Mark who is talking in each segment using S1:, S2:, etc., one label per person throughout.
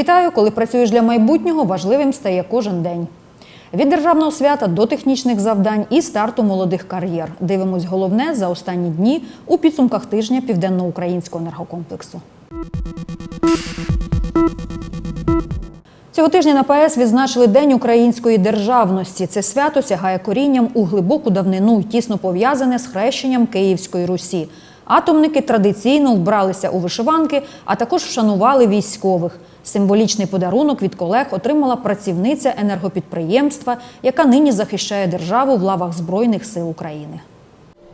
S1: Вітаю, коли працюєш для майбутнього, важливим стає кожен день. Від державного свята до технічних завдань і старту молодих кар'єр. Дивимось головне за останні дні у підсумках тижня південноукраїнського енергокомплексу. Цього тижня на ПАЕС відзначили День української державності. Це свято сягає корінням у глибоку давнину і тісно пов'язане з хрещенням Київської Русі. Атомники традиційно вбралися у вишиванки, а також вшанували військових. Символічний подарунок від колег отримала працівниця енергопідприємства, яка нині захищає державу в лавах Збройних сил України.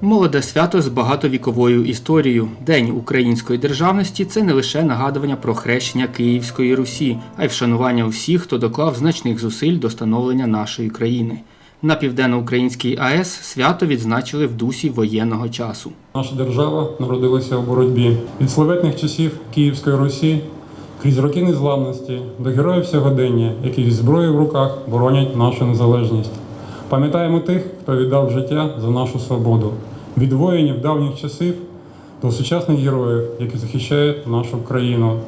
S2: Молоде свято з багатовіковою історією. День української державності це не лише нагадування про хрещення Київської Русі, а й вшанування усіх, хто доклав значних зусиль до становлення нашої країни. На південноукраїнській АЕС свято відзначили в дусі воєнного часу.
S3: Наша держава народилася у боротьбі від славетних часів Київської Русі крізь роки незламності до героїв сьогодення, які зі зброєю в руках боронять нашу незалежність. Пам'ятаємо тих, хто віддав життя за нашу свободу, від воїнів давніх часів до сучасних героїв, які захищають нашу країну.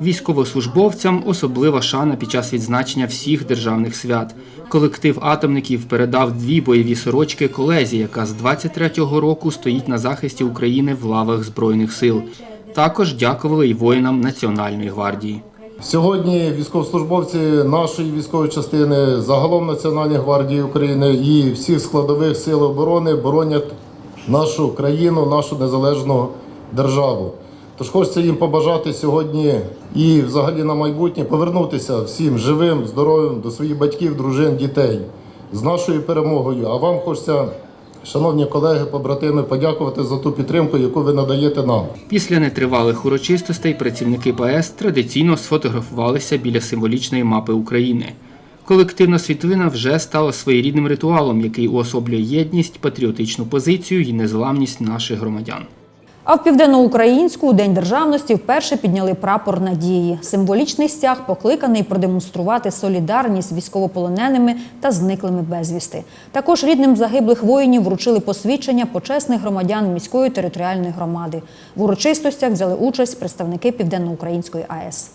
S2: Військовослужбовцям особлива шана під час відзначення всіх державних свят. Колектив атомників передав дві бойові сорочки колезі, яка з 23-го року стоїть на захисті України в лавах Збройних сил. Також дякували й воїнам Національної гвардії.
S4: Сьогодні військовослужбовці нашої військової частини, загалом Національної гвардії України і всіх складових сил оборони боронять нашу країну, нашу незалежну державу. Тож хочеться їм побажати сьогодні і взагалі на майбутнє повернутися всім живим, здоровим до своїх батьків, дружин, дітей з нашою перемогою. А вам хочеться, шановні колеги, побратими, подякувати за ту підтримку, яку ви надаєте нам.
S2: Після нетривалих урочистостей працівники ПАЕС традиційно сфотографувалися біля символічної мапи України. Колективна світлина вже стала своєрідним ритуалом, який уособлює єдність, патріотичну позицію і незламність наших громадян.
S1: А в південноукраїнську у День державності вперше підняли прапор надії. Символічний стяг покликаний продемонструвати солідарність з військовополоненими та зниклими безвісти. Також рідним загиблих воїнів вручили посвідчення почесних громадян міської територіальної громади. В урочистостях взяли участь представники Південноукраїнської АЕС.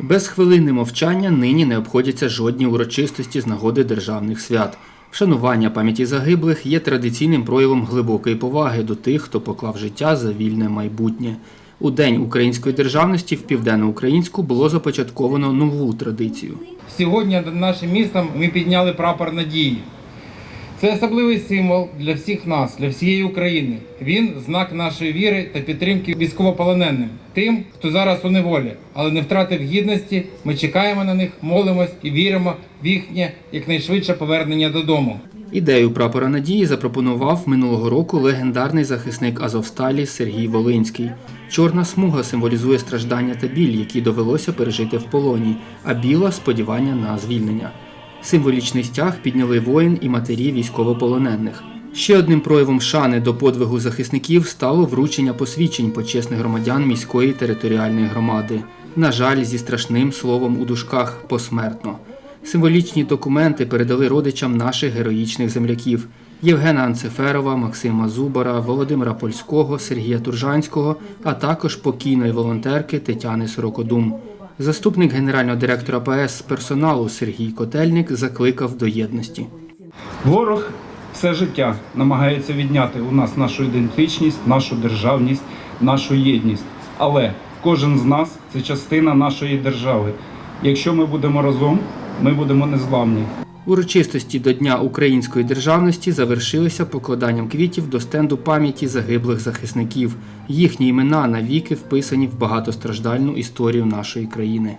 S2: Без хвилини мовчання нині не обходяться жодні урочистості з нагоди державних свят. Вшанування пам'яті загиблих є традиційним проявом глибокої поваги до тих, хто поклав життя за вільне майбутнє. У День української державності в південноукраїнську було започатковано нову традицію.
S5: Сьогодні над нашим містом ми підняли прапор надії. Це особливий символ для всіх нас, для всієї України. Він знак нашої віри та підтримки військовополоненим, тим, хто зараз у неволі, але не втратив гідності. Ми чекаємо на них, молимось і віримо в їхнє якнайшвидше повернення додому.
S2: Ідею прапора надії запропонував минулого року легендарний захисник Азовсталі Сергій Волинський. Чорна смуга символізує страждання та біль, які довелося пережити в полоні, а біла сподівання на звільнення. Символічний стяг підняли воїн і матері військовополонених. Ще одним проявом шани до подвигу захисників стало вручення посвідчень почесних громадян міської територіальної громади. На жаль, зі страшним словом у дужках посмертно. Символічні документи передали родичам наших героїчних земляків Євгена Анцеферова, Максима Зубара, Володимира Польського, Сергія Туржанського, а також покійної волонтерки Тетяни Сорокодум. Заступник генерального директора ПС з персоналу Сергій Котельник закликав до єдності.
S6: Ворог все життя намагається відняти у нас нашу ідентичність, нашу державність, нашу єдність. Але кожен з нас це частина нашої держави. Якщо ми будемо разом, ми будемо незламні.
S2: Урочистості до Дня української державності завершилися покладанням квітів до стенду пам'яті загиблих захисників. Їхні імена навіки вписані в багатостраждальну історію нашої країни.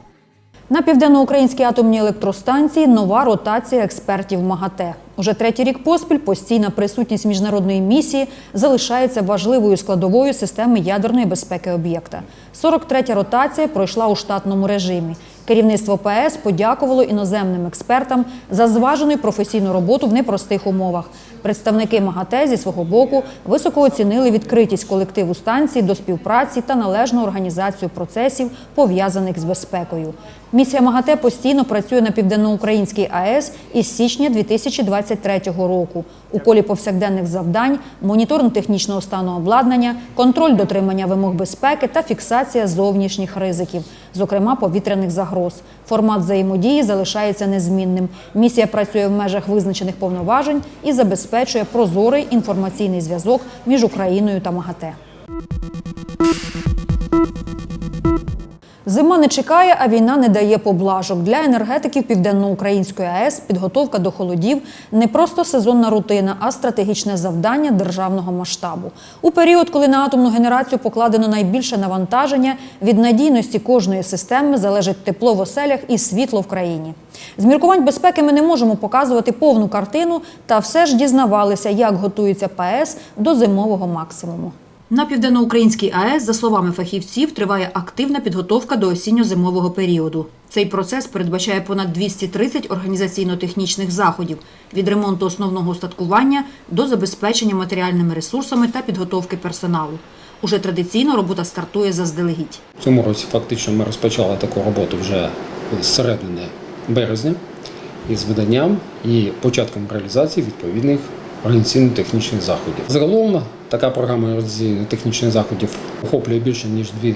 S1: На південноукраїнській атомній електростанції нова ротація експертів МАГАТЕ. Уже третій рік поспіль постійна присутність міжнародної місії залишається важливою складовою системи ядерної безпеки об'єкта. 43-я ротація пройшла у штатному режимі. Керівництво ПАЕС подякувало іноземним експертам за зважену професійну роботу в непростих умовах. Представники МАГАТЕ зі свого боку високо оцінили відкритість колективу станції до співпраці та належну організацію процесів, пов'язаних з безпекою. Місія МАГАТЕ постійно працює на південноукраїнській АЕС із січня 2023 року. У колі повсякденних завдань моніторинг технічного стану обладнання, контроль дотримання вимог безпеки та фіксація зовнішніх ризиків, зокрема повітряних загроз. Формат взаємодії залишається незмінним. Місія працює в межах визначених повноважень і забезпечує прозорий інформаційний зв'язок між Україною та МАГАТЕ. Зима не чекає, а війна не дає поблажок. Для енергетиків Південноукраїнської АЕС підготовка до холодів не просто сезонна рутина, а стратегічне завдання державного масштабу. У період, коли на атомну генерацію покладено найбільше навантаження, від надійності кожної системи залежить тепло в оселях і світло в країні. З міркувань безпеки ми не можемо показувати повну картину, та все ж дізнавалися, як готується ПАЕС до зимового максимуму. На південноукраїнській АЕС, за словами фахівців, триває активна підготовка до осінньо-зимового періоду. Цей процес передбачає понад 230 організаційно-технічних заходів від ремонту основного устаткування до забезпечення матеріальними ресурсами та підготовки персоналу. Уже традиційно робота стартує заздалегідь.
S7: В цьому році фактично ми розпочали таку роботу вже з середини березня із виданням і початком реалізації відповідних організаційно-технічних заходів. Загалом така програма організаційно-технічних заходів охоплює більше ніж дві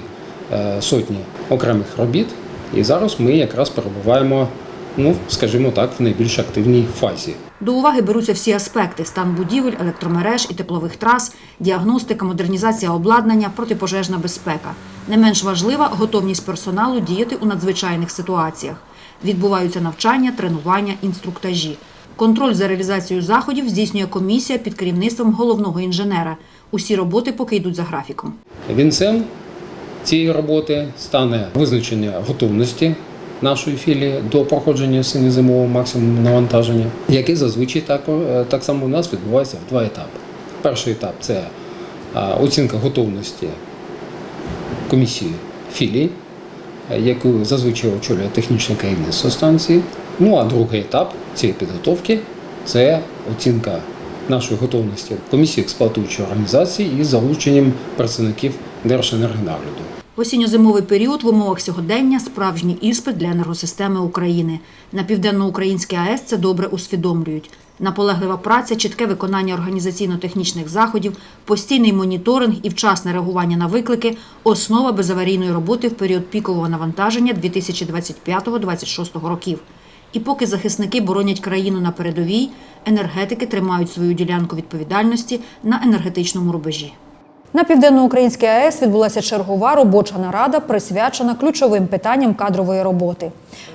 S7: е, сотні окремих робіт. І зараз ми якраз перебуваємо, ну скажімо так, в найбільш активній фазі.
S1: До уваги беруться всі аспекти: стан будівель, електромереж і теплових трас, діагностика, модернізація обладнання, протипожежна безпека. Не менш важлива готовність персоналу діяти у надзвичайних ситуаціях. Відбуваються навчання, тренування, інструктажі. Контроль за реалізацією заходів здійснює комісія під керівництвом головного інженера. Усі роботи поки йдуть за графіком.
S7: Вінцем цієї роботи стане визначення готовності нашої філії до проходження осінньо-зимового максимуму навантаження, яке зазвичай так, е, так само у нас відбувається в два етапи. Перший етап це оцінка готовності комісії філії, е, яку зазвичай очолює технічне керівництво станції. Ну а другий етап цієї підготовки це оцінка нашої готовності комісії експлуатуючої організації із залученням працівників Держенергонагляду.
S1: Осінньо-зимовий період в умовах сьогодення справжній іспит для енергосистеми України. На південноукраїнській АЕС це добре усвідомлюють. Наполеглива праця, чітке виконання організаційно-технічних заходів, постійний моніторинг і вчасне реагування на виклики основа безаварійної роботи в період пікового навантаження 2025-2026 років. І поки захисники боронять країну на передовій, енергетики тримають свою ділянку відповідальності на енергетичному рубежі. На південноукраїнській АЕС відбулася чергова робоча нарада, присвячена ключовим питанням кадрової роботи.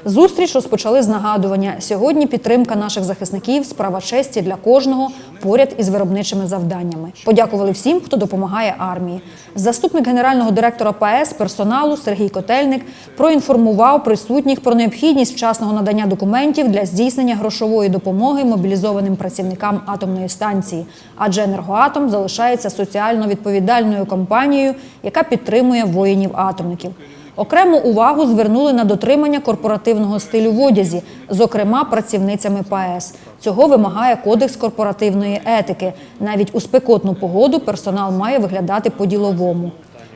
S1: Зустріч розпочали з нагадування. Сьогодні підтримка наших захисників справа честі для кожного поряд із виробничими завданнями. Подякували всім, хто допомагає армії. Заступник генерального директора ПАЕС персоналу Сергій Котельник проінформував присутніх про необхідність вчасного надання документів для здійснення грошової допомоги мобілізованим працівникам атомної станції, адже енергоатом залишається соціально відповідальною компанією, яка підтримує воїнів-атомників. Окрему увагу звернули на дотримання корпоративного стилю в одязі, зокрема працівницями ПАЕС. Цього вимагає кодекс корпоративної етики. Навіть у спекотну погоду персонал має виглядати по-діловому.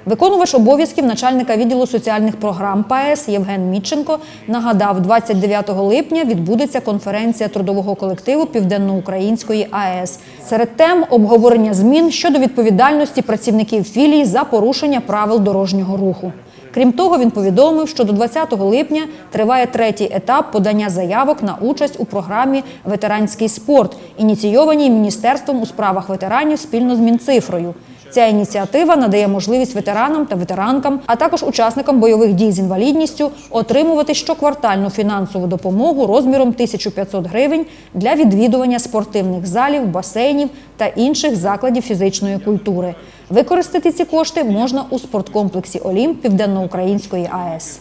S1: Виконувач обов'язків начальника відділу соціальних програм ПАЕС Євген Мітченко нагадав, 29 липня відбудеться конференція трудового колективу Південноукраїнської АЕС. Серед тем обговорення змін щодо відповідальності працівників філії за порушення правил дорожнього руху. Крім того, він повідомив, що до 20 липня триває третій етап подання заявок на участь у програмі Ветеранський спорт, ініційованій Міністерством у справах ветеранів спільно з Мінцифрою. Ця ініціатива надає можливість ветеранам та ветеранкам, а також учасникам бойових дій з інвалідністю отримувати щоквартальну фінансову допомогу розміром 1500 гривень для відвідування спортивних залів, басейнів та інших закладів фізичної культури. Використати ці кошти можна у спорткомплексі Олімп Південноукраїнської АЕС.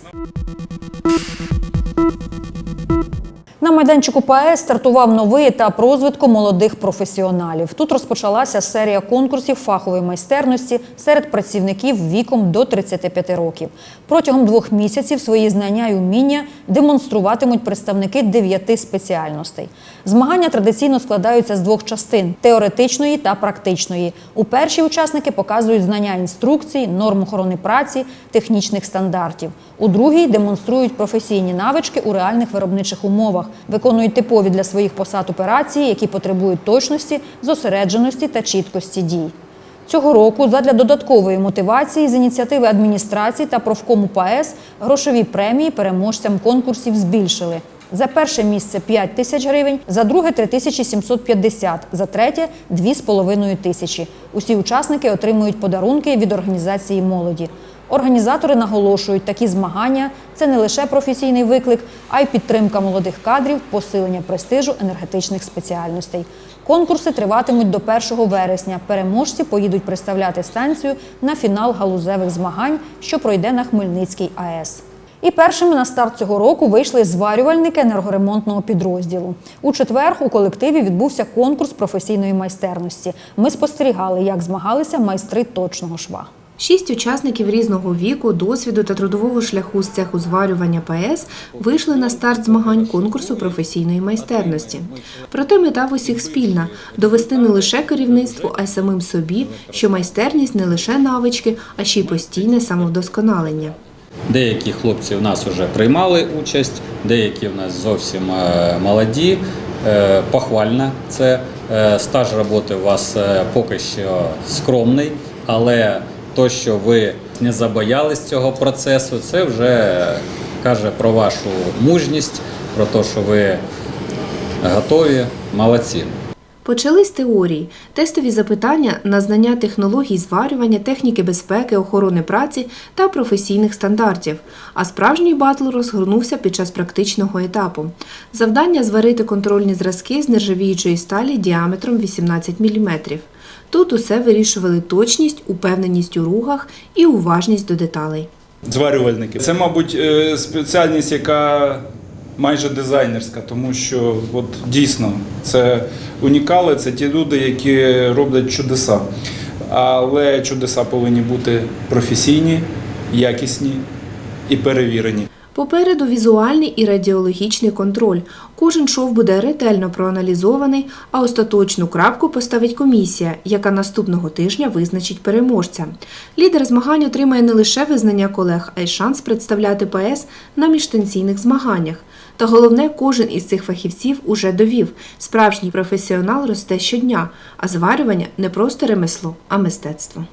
S1: На майданчику ПАЕС стартував новий етап розвитку молодих професіоналів. Тут розпочалася серія конкурсів фахової майстерності серед працівників віком до 35 років. Протягом двох місяців свої знання і уміння демонструватимуть представники дев'яти спеціальностей. Змагання традиційно складаються з двох частин теоретичної та практичної. У першій учасники показують знання інструкцій, норм охорони праці, технічних стандартів. У другій демонструють професійні навички у реальних виробничих умовах, виконують типові для своїх посад операції, які потребують точності, зосередженості та чіткості дій. Цього року задля додаткової мотивації з ініціативи адміністрації та профкому ПАЕС грошові премії переможцям конкурсів збільшили. За перше місце 5 тисяч гривень, за друге 3750, за третє 2,5 тисячі. Усі учасники отримують подарунки від організації молоді. Організатори наголошують, такі змагання це не лише професійний виклик, а й підтримка молодих кадрів, посилення престижу енергетичних спеціальностей. Конкурси триватимуть до 1 вересня. Переможці поїдуть представляти станцію на фінал галузевих змагань, що пройде на Хмельницькій АЕС. І першими на старт цього року вийшли зварювальники енергоремонтного підрозділу. У четвер у колективі відбувся конкурс професійної майстерності. Ми спостерігали, як змагалися майстри точного шва.
S8: Шість учасників різного віку, досвіду та трудового шляху з цеху зварювання ПС вийшли на старт змагань конкурсу професійної майстерності. Проте мета в усіх спільна довести не лише керівництву, а й самим собі, що майстерність не лише навички, а ще й постійне самовдосконалення.
S9: Деякі хлопці в нас вже приймали участь, деякі в нас зовсім е, молоді. Е, Похвально це. Е, Стаж роботи у вас поки що скромний, але то, що ви не забоялись цього процесу, це вже каже про вашу мужність, про те, що ви готові, молодці.
S8: Почались теорії, тестові запитання на знання технологій зварювання, техніки безпеки, охорони праці та професійних стандартів. А справжній батл розгорнувся під час практичного етапу. Завдання зварити контрольні зразки з нержавіючої сталі діаметром 18 мм. Тут усе вирішували точність, упевненість у рухах і уважність до деталей.
S6: Зварювальники. Це, мабуть, е, спеціальність, яка майже дизайнерська, тому що от, дійсно це унікали, це ті люди, які роблять чудеса. Але чудеса повинні бути професійні, якісні і перевірені.
S8: Попереду візуальний і радіологічний контроль. Кожен шов буде ретельно проаналізований, а остаточну крапку поставить комісія, яка наступного тижня визначить переможця. Лідер змагань отримає не лише визнання колег, а й шанс представляти ПС на міжстанційних змаганнях. Та головне, кожен із цих фахівців уже довів. Справжній професіонал росте щодня, а зварювання не просто ремесло, а мистецтво.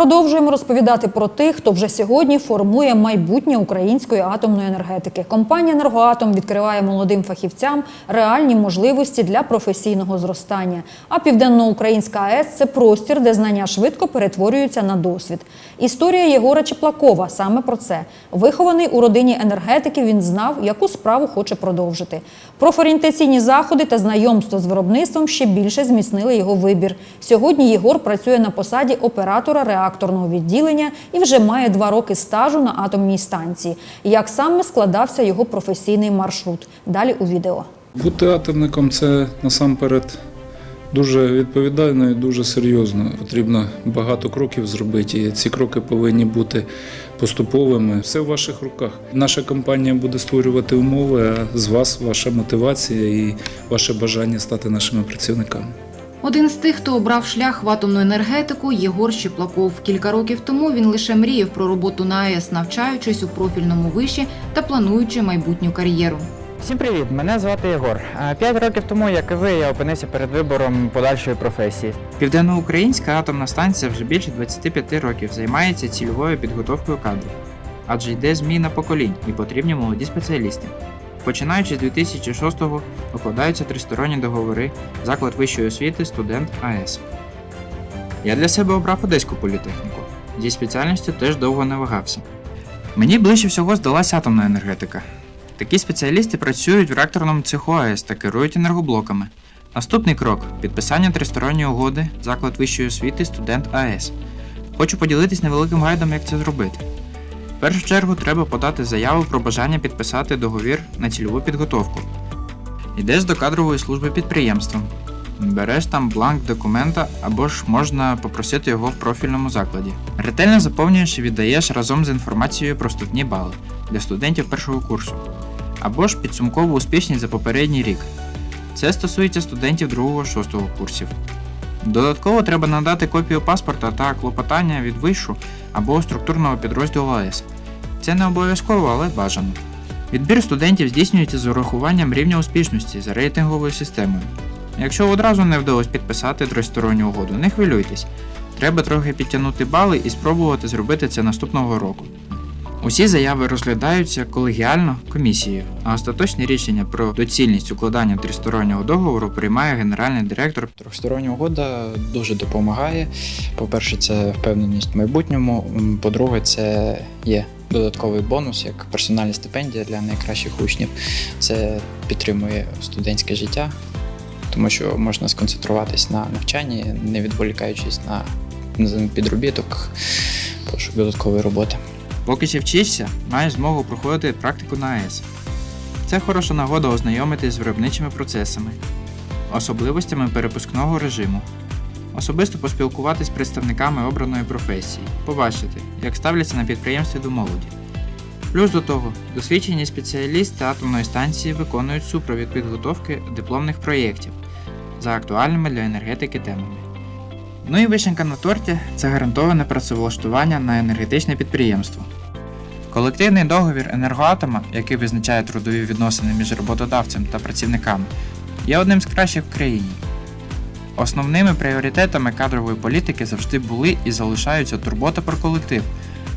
S1: Продовжуємо розповідати про тих, хто вже сьогодні формує майбутнє української атомної енергетики. Компанія «Енергоатом» відкриває молодим фахівцям реальні можливості для професійного зростання. А Південноукраїнська АЕС це простір, де знання швидко перетворюються на досвід. Історія Єгора Чеплакова саме про це. Вихований у родині енергетиків, він знав, яку справу хоче продовжити. Профорієнтаційні заходи та знайомство з виробництвом ще більше зміцнили його вибір. Сьогодні Єгор працює на посаді оператора реакторного відділення і вже має два роки стажу на атомній станції. Як саме складався його професійний маршрут? Далі у відео.
S10: Бути атомником це насамперед дуже відповідально і дуже серйозно. Потрібно багато кроків зробити, і ці кроки повинні бути поступовими. Все в ваших руках. Наша компанія буде створювати умови, а з вас ваша мотивація і ваше бажання стати нашими працівниками.
S11: Один з тих, хто обрав шлях в атомну енергетику, Єгор Щеплаков. Кілька років тому він лише мріяв про роботу на АЕС, навчаючись у профільному виші та плануючи майбутню кар'єру.
S12: Всім привіт! Мене звати Єгор. А П'ять років тому, як і ви, я опинився перед вибором подальшої професії.
S13: Південноукраїнська атомна станція вже більше 25 років займається цільовою підготовкою кадрів, адже йде зміна поколінь і потрібні молоді спеціалісти. Починаючи з 2006-го укладаються тристоронні договори, заклад вищої освіти, студент АЕС. Я для себе обрав Одеську політехніку. Зі спеціальністю теж довго не вагався. Мені ближче всього здалася атомна енергетика. Такі спеціалісти працюють в реакторному цеху АЕС та керують енергоблоками. Наступний крок підписання тристоронньої угоди, заклад вищої освіти, студент АЕС. Хочу поділитись невеликим гайдом, як це зробити. В першу чергу треба подати заяву про бажання підписати договір на цільову підготовку. Йдеш до кадрової служби підприємства. Береш там бланк документа або ж можна попросити його в профільному закладі. Ретельно заповнюєш і віддаєш разом з інформацією про вступні бали для студентів першого курсу, або ж підсумкову успішність за попередній рік. Це стосується студентів 2-6 курсів. Додатково треба надати копію паспорта та клопотання від вишу або структурного підрозділу АЕС. Це не обов'язково, але бажано. Відбір студентів здійснюється з урахуванням рівня успішності за рейтинговою системою. Якщо одразу не вдалося підписати тристоронню угоду, не хвилюйтесь. Треба трохи підтягнути бали і спробувати зробити це наступного року. Усі заяви розглядаються колегіально комісією, а остаточне рішення про доцільність укладання тристороннього договору приймає генеральний директор.
S14: Трьохстороння угода дуже допомагає. По-перше, це впевненість в майбутньому. По-друге, це є додатковий бонус, як персональна стипендія для найкращих учнів. Це підтримує студентське життя, тому що можна сконцентруватись на навчанні, не відволікаючись на підробіток, пошук додаткової роботи.
S13: Поки ще вчишся, маєш змогу проходити практику на АЕС. Це хороша нагода ознайомитись з виробничими процесами, особливостями перепускного режиму, особисто поспілкуватись з представниками обраної професії, побачити, як ставляться на підприємстві до молоді. Плюс до того, досвідчені спеціалісти атомної станції виконують супровід підготовки дипломних проєктів за актуальними для енергетики темами. Ну і вишенька на торті це гарантоване працевлаштування на енергетичне підприємство. Колективний договір енергоатома, який визначає трудові відносини між роботодавцем та працівниками, є одним з кращих в країні. Основними пріоритетами кадрової політики завжди були і залишаються турбота про колектив,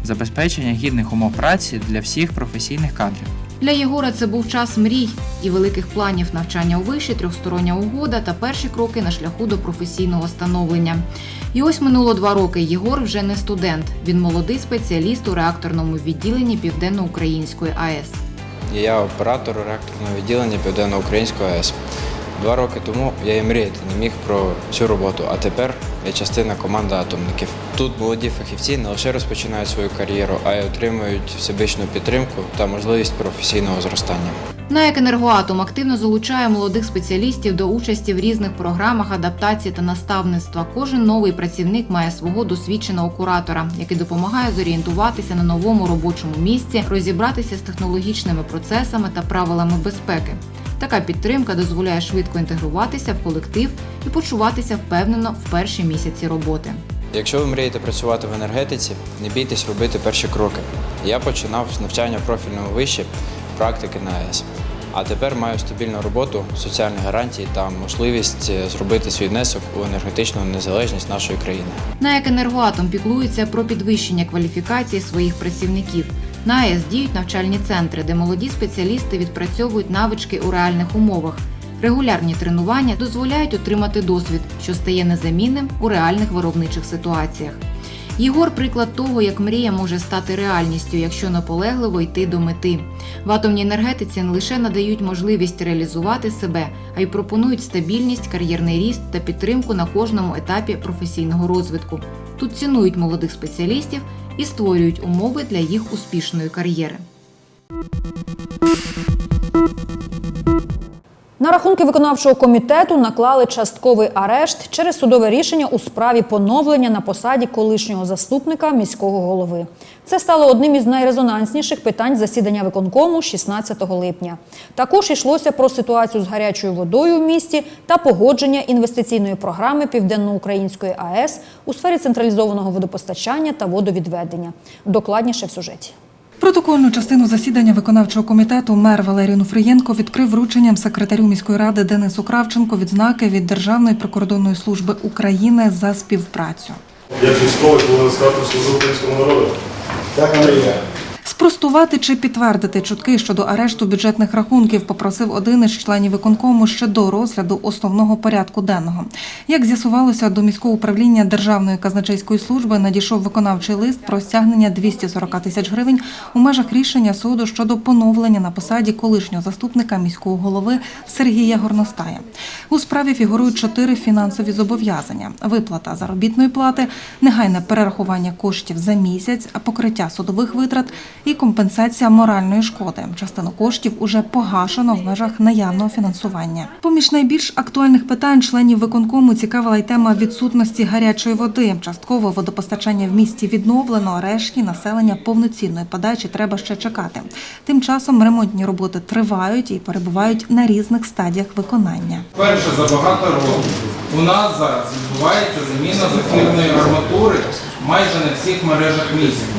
S13: забезпечення гідних умов праці для всіх професійних кадрів.
S11: Для Єгора це був час мрій і великих планів навчання у виші, трьохстороння угода та перші кроки на шляху до професійного становлення. І ось минуло два роки. Єгор вже не студент. Він молодий спеціаліст у реакторному відділенні Південно-Української АЕС.
S15: Я оператор реакторного відділення Південно-Української АЕС. Два роки тому я і мріяти не міг про цю роботу, а тепер я частина команди атомників. Тут молоді фахівці не лише розпочинають свою кар'єру, а й отримують всебічну підтримку та можливість професійного зростання.
S11: НАЕК «Енергоатом» активно залучає молодих спеціалістів до участі в різних програмах адаптації та наставництва. Кожен новий працівник має свого досвідченого куратора, який допомагає зорієнтуватися на новому робочому місці, розібратися з технологічними процесами та правилами безпеки. Така підтримка дозволяє швидко інтегруватися в колектив і почуватися впевнено в перші місяці роботи.
S15: Якщо ви мрієте працювати в енергетиці, не бійтесь робити перші кроки. Я починав з навчання в профільному виші практики на АЕС. А тепер маю стабільну роботу, соціальні гарантії та можливість е, зробити свій внесок у енергетичну незалежність нашої країни.
S11: НАЕК «Енергоатом» піклується про підвищення кваліфікації своїх працівників. На АЕС діють навчальні центри, де молоді спеціалісти відпрацьовують навички у реальних умовах. Регулярні тренування дозволяють отримати досвід, що стає незамінним у реальних виробничих ситуаціях. Єгор приклад того, як мрія може стати реальністю, якщо наполегливо йти до мети. В атомній енергетиці не лише надають можливість реалізувати себе, а й пропонують стабільність, кар'єрний ріст та підтримку на кожному етапі професійного розвитку. Тут цінують молодих спеціалістів і створюють умови для їх успішної кар'єри.
S1: На рахунки виконавчого комітету наклали частковий арешт через судове рішення у справі поновлення на посаді колишнього заступника міського голови. Це стало одним із найрезонансніших питань засідання виконкому 16 липня. Також йшлося про ситуацію з гарячою водою в місті та погодження інвестиційної програми Південноукраїнської АЕС у сфері централізованого водопостачання та водовідведення. Докладніше в сюжеті.
S16: Протокольну частину засідання виконавчого комітету мер Валерій Нуфриєнко відкрив врученням секретарю міської ради Денису Кравченко відзнаки від Державної прикордонної служби України за співпрацю.
S17: Як військовий повинен сказати служу українському народу.
S16: З Спростувати чи підтвердити чутки щодо арешту бюджетних рахунків попросив один із членів виконкому ще до розгляду основного порядку денного. Як з'ясувалося, до міського управління Державної казначейської служби надійшов виконавчий лист про стягнення 240 тисяч гривень у межах рішення суду щодо поновлення на посаді колишнього заступника міського голови Сергія Горностая. У справі фігурують чотири фінансові зобов'язання: виплата заробітної плати, негайне перерахування коштів за місяць, покриття судових витрат і компенсація моральної шкоди. Частину коштів уже погашено в межах наявного фінансування. Поміж найбільш актуальних питань членів виконкому цікавила й тема відсутності гарячої води. Частково водопостачання в місті відновлено, а решті населення повноцінної подачі треба ще чекати. Тим часом ремонтні роботи тривають і перебувають на різних стадіях виконання.
S5: Перше за багато років у нас зараз відбувається заміна зефірної арматури майже на всіх мережах міста.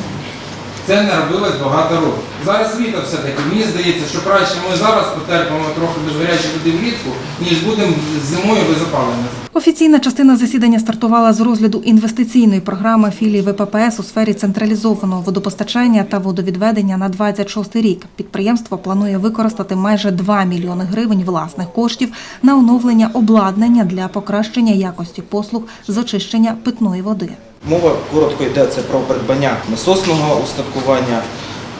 S5: Це не робилось багато років. Зараз літо все-таки. Мені здається, що краще ми зараз потерпимо трохи без гарячої води влітку, ніж будемо зимою без опалення.
S16: Офіційна частина засідання стартувала з розгляду інвестиційної програми філії ВППС у сфері централізованого водопостачання та водовідведення на 26 рік. Підприємство планує використати майже 2 мільйони гривень власних коштів на оновлення обладнання для покращення якості послуг з очищення питної води.
S17: Мова коротко йдеться про придбання насосного устаткування,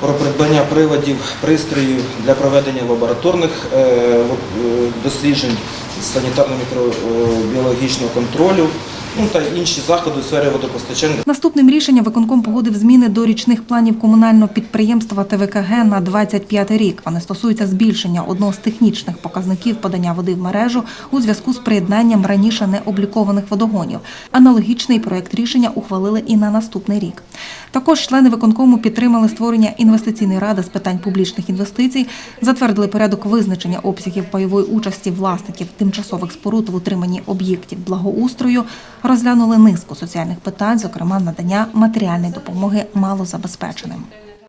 S17: про придбання приладів, пристроїв для проведення лабораторних е, е, досліджень, санітарно-мікробіологічного контролю, ну та інші заходи у сфері водопостачання.
S16: Наступним рішенням виконком погодив зміни до річних планів комунального підприємства ТВКГ на 25 рік. Вони стосуються збільшення одного з технічних показників подання води в мережу у зв'язку з приєднанням раніше не облікованих водогонів. Аналогічний проект рішення ухвалили і на наступний рік. Також члени виконкому підтримали створення інвестиційної ради з питань публічних інвестицій, затвердили порядок визначення обсягів пайової участі власників тимчасових споруд в утриманні об'єктів благоустрою, розглянули низку соціальних питань, зокрема надання матеріальної допомоги малозабезпеченим.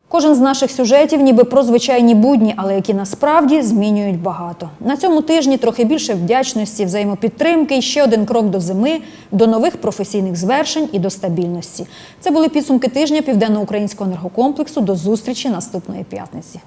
S1: Кожен з наших сюжетів, ніби про звичайні будні, але які насправді змінюють багато. На цьому тижні трохи більше вдячності, взаємопідтримки і ще один крок до зими, до нових професійних звершень і до стабільності. Це були підсумки тижня південноукраїнського енергокомплексу. До зустрічі наступної п'ятниці.